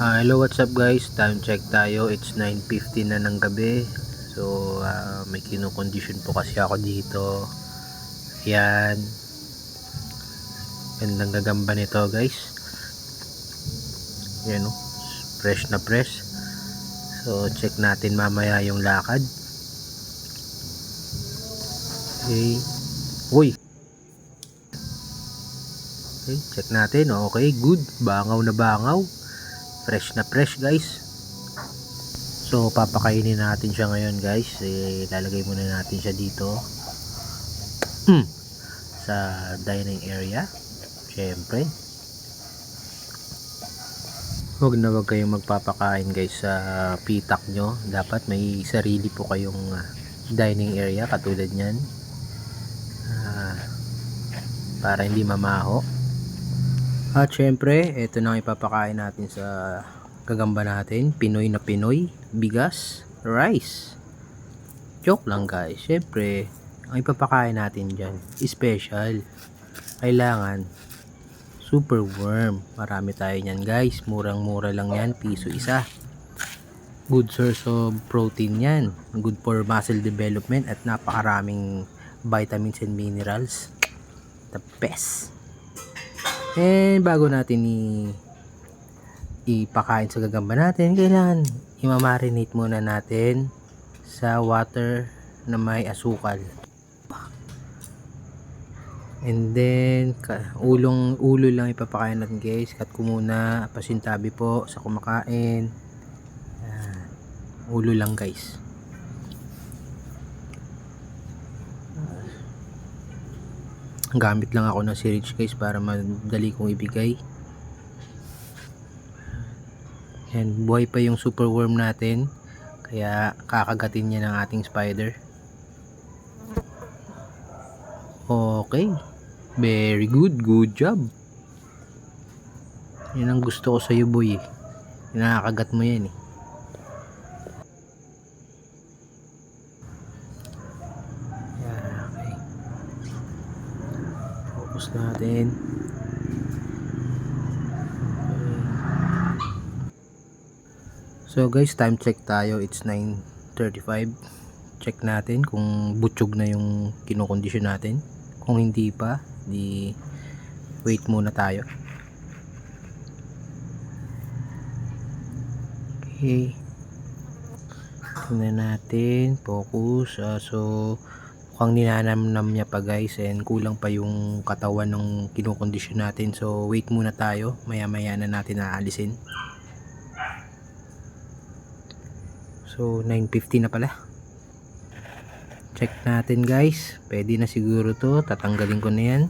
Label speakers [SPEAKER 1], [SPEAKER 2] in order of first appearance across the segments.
[SPEAKER 1] Ah, hello, what's up guys? Time check tayo. It's 9.50 na ng gabi. So, ah, may kinukondisyon po kasi ako dito. Yan. Gandang gagamba nito guys. Yan o. Fresh na fresh. So, check natin mamaya yung lakad. Okay. Uy! Okay, check natin. Okay, good. Bangaw na bangaw fresh na fresh guys. So papakainin natin siya ngayon guys. Eh, lalagay muna natin siya dito. Mm. sa dining area. Syempre huwag na huwag kayong magpapakain guys sa pitak nyo. Dapat may sarili po kayong ah, dining area katulad nyan Ah, para hindi mamaho at syempre, ito na ang ipapakain natin sa gagamba natin. Pinoy na Pinoy. Bigas. Rice. Joke lang guys. Syempre, ang ipapakain natin dyan, special. Kailangan, super worm. Marami tayo nyan guys. Murang-mura lang yan. Piso isa. Good source of protein yan. Good for muscle development at napakaraming vitamins and minerals. The best. And bago natin i ipakain sa gagamba natin, kailangan imamarinate muna natin sa water na may asukal. And then, ulong ulo lang ipapakain natin guys. Cut ko muna, pasintabi po sa kumakain. Yan. Ulo lang guys. Gamit lang ako ng syringe guys para madali kong ibigay. Yan buhay pa yung super worm natin. Kaya kakagatin niya ng ating spider. Okay. Very good. Good job. Yan ang gusto ko sa iyo boy eh. nakakagat mo yan eh focus natin. So guys time check tayo. It's 9.35 check natin kung butchog na yung kinokondisyon natin. Kung hindi pa di wait muna tayo. Okay. Tingnan natin. Focus. Ah, so mukhang ninanamnam niya pa guys and kulang pa yung katawan ng kinukondisyon natin. So wait muna tayo. Maya maya na natin aalisin. So 9.50 na pala. Check natin guys. Pwede na siguro to. Tatanggalin ko na yan.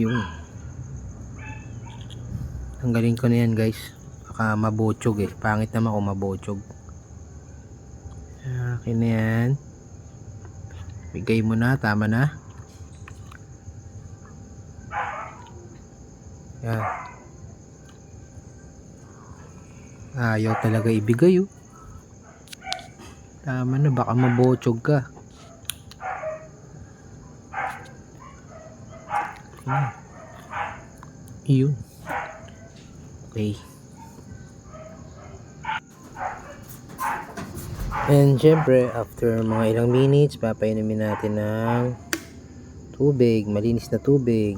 [SPEAKER 1] Yun. Tanggalin ko na yan guys. Baka mabotsog eh. Pangit naman kung mabotsog akin na yan bigay mo na tama na yan ayaw talaga ibigay oh tama na baka mabotsog ka Hmm. Iyon. Okay. And syempre, after mga ilang minutes, papainumin natin ng tubig, malinis na tubig.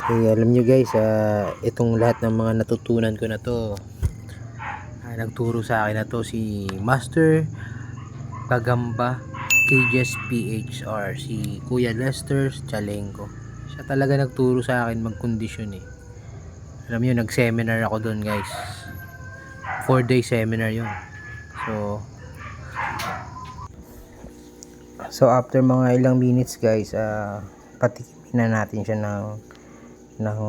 [SPEAKER 1] Okay, alam nyo guys, ah, itong lahat ng mga natutunan ko na to, ah, nagturo sa akin na to si Master Kagamba KJS PHR, si Kuya Lester Chalenko. Siya talaga nagturo sa akin magkondisyon eh. Alam nyo, nag-seminar ako doon guys. 4 day seminar yun. So, so after mga ilang minutes guys, uh, patikimin na natin siya ng, ng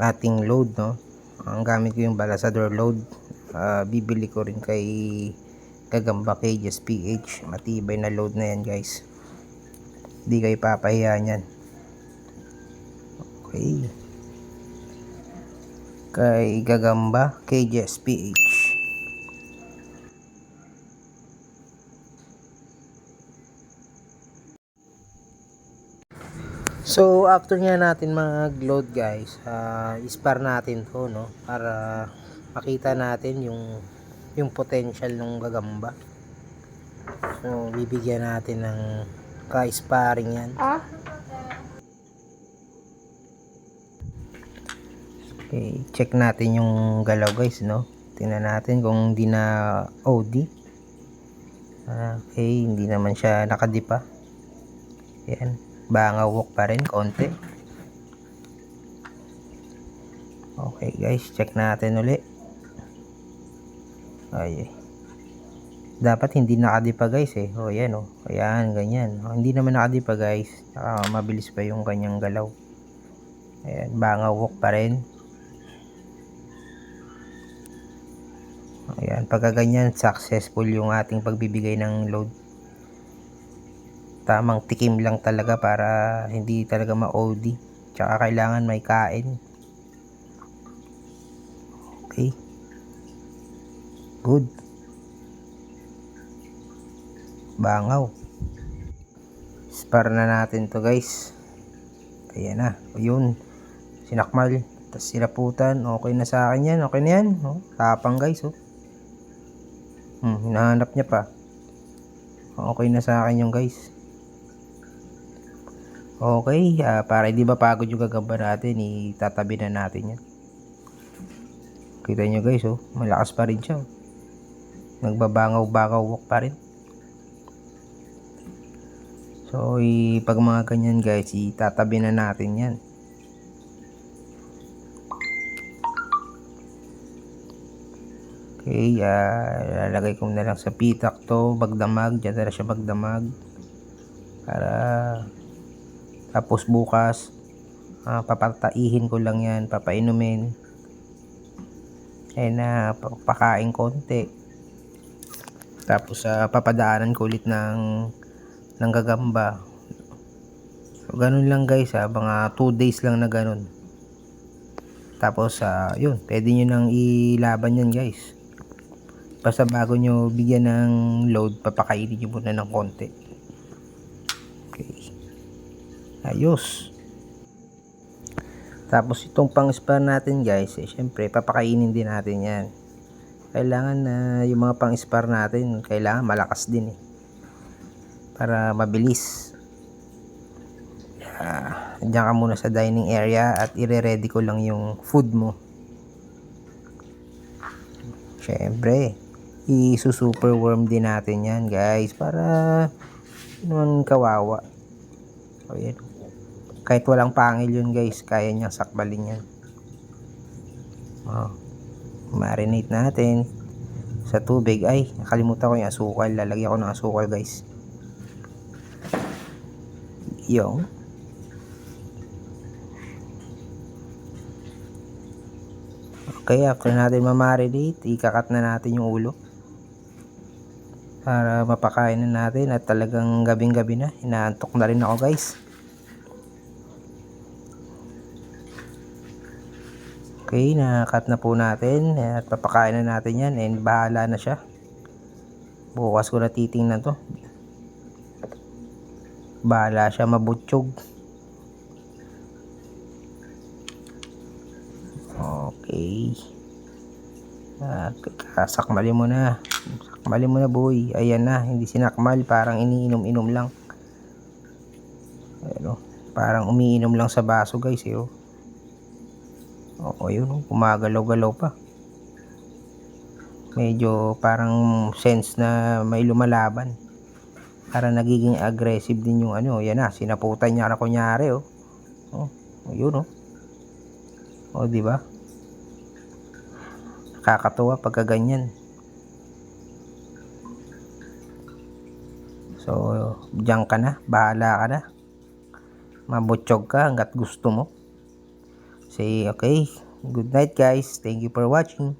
[SPEAKER 1] ating load, no? Ang gamit ko yung balasador load. Ah, bibili ko rin kay Gagamba Cages PH. Matibay na load na yan guys. Hindi kayo papahiya niyan. Okay. Kay Gagamba Cages PH. So, after nga natin mag-load guys, uh, ispar natin to, no? Para makita natin yung yung potential ng gagamba. So, bibigyan natin ng ka-sparring yan.
[SPEAKER 2] Ah?
[SPEAKER 1] Okay, check natin yung galaw guys, no? Tingnan natin kung hindi na OD. Ah, Okay, hindi naman siya nakadipa. Yan, bangawok pa rin, konti. Okay guys, check natin uli. Ay, dapat hindi nakadipa guys eh. O yan o, ayan, ganyan. O, hindi naman nakadipa guys. Saka mabilis pa yung kanyang galaw. Ayan, bangawok pa rin. Ayan, pagka ganyan, successful yung ating pagbibigay ng load. Tamang tikim lang talaga para hindi talaga ma-OD. Tsaka kailangan may kain. Okay. Good. Bangaw. Spar na natin to guys. Ayan na. Ayun. Sinakmal. Tapos sinaputan. Okay na sa akin yan. Okay na yan. Oh, tapang guys. Oh. Hmm, hinahanap niya pa. Okay na sa akin yung guys. Okay, ah, para hindi ba pagod yung gagamba natin, itatabi na natin yan. Kita nyo guys, oh, malakas pa rin siya. oh. Nagbabangaw-bangaw walk pa rin. So, i- pag mga ganyan guys, itatabi na natin yan. Okay, ah, lalagay ko na lang sa pitak to, magdamag, dyan na siya magdamag. Para, tapos bukas, ah, papataihin ko lang yan, papainumin. Eh na, pa- pakain konti. Tapos, ah, papadaanan ko ulit ng, ng gagamba. So, ganun lang guys, ha, mga 2 days lang na ganun. Tapos, ah, yun, pwede nyo nang ilaban yan guys. Basta bago nyo bigyan ng load, papakainin nyo muna ng konti. Ayos. Tapos itong pang spar natin guys, eh, syempre papakainin din natin yan. Kailangan na yung mga pang spar natin, kailangan malakas din eh. Para mabilis. Ah, diyan ka muna sa dining area at ire-ready ko lang yung food mo. Syempre, i-super worm din natin yan guys para naman kawawa. O yan. Kahit walang pangil yun guys, kaya niyang sakbalin yan. Oh. Marinate natin sa tubig. Ay, nakalimutan ko yung asukal. Lalagyan ko ng asukal guys. Yung. Okay, after natin mamarinate, ikakat na natin yung ulo. Para mapakain na natin at talagang gabing gabi na. Inaantok na rin ako guys. Okay, nakat na po natin at papakain na natin yan and bahala na siya. Bukas ko na titingnan to. Bahala siya mabutsyog. Okay. Ah, sakmalin mo na. Sakmalin mo na boy. Ayan na, hindi sinakmal. Parang iniinom-inom lang. Ayan o. Parang umiinom lang sa baso guys eh oh. Oo, yun oh. Kumagalaw-galaw pa. Medyo parang sense na may lumalaban. Para nagiging aggressive din yung ano. Yan na, sinaputan niya na kunyari oh. Oh, yun oh. O, di ba? Nakakatuwa pagka ganyan. So, diyan ka na. Bahala ka na. Mabutsog ka hanggat gusto mo. Say, okay. Good night, guys. Thank you for watching.